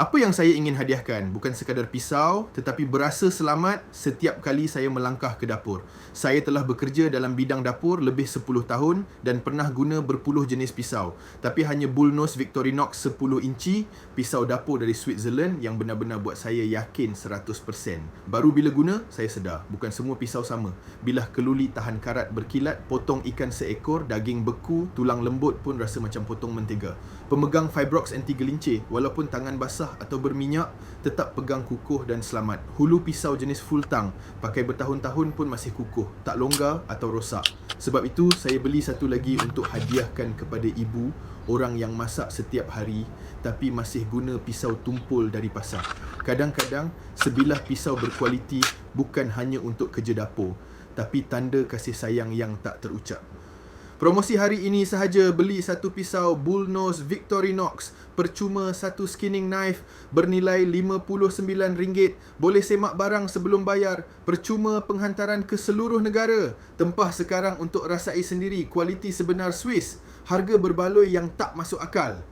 Apa yang saya ingin hadiahkan bukan sekadar pisau tetapi berasa selamat setiap kali saya melangkah ke dapur. Saya telah bekerja dalam bidang dapur lebih 10 tahun dan pernah guna berpuluh jenis pisau. Tapi hanya Bullnose Victorinox 10 inci, pisau dapur dari Switzerland yang benar-benar buat saya yakin 100%. Baru bila guna, saya sedar bukan semua pisau sama. Bilah keluli tahan karat berkilat, potong ikan seekor, daging beku, tulang lembut pun rasa macam potong mentega. Pemegang Fibrox anti gelincir, walaupun tangan basah atau berminyak, tetap pegang kukuh dan selamat. Hulu pisau jenis full tang, pakai bertahun-tahun pun masih kukuh, tak longgar atau rosak. Sebab itu, saya beli satu lagi untuk hadiahkan kepada ibu, orang yang masak setiap hari tapi masih guna pisau tumpul dari pasar. Kadang-kadang, sebilah pisau berkualiti bukan hanya untuk kerja dapur, tapi tanda kasih sayang yang tak terucap. Promosi hari ini sahaja beli satu pisau Bullnose Victorinox percuma satu skinning knife bernilai RM59. Boleh semak barang sebelum bayar. Percuma penghantaran ke seluruh negara. Tempah sekarang untuk rasai sendiri kualiti sebenar Swiss. Harga berbaloi yang tak masuk akal.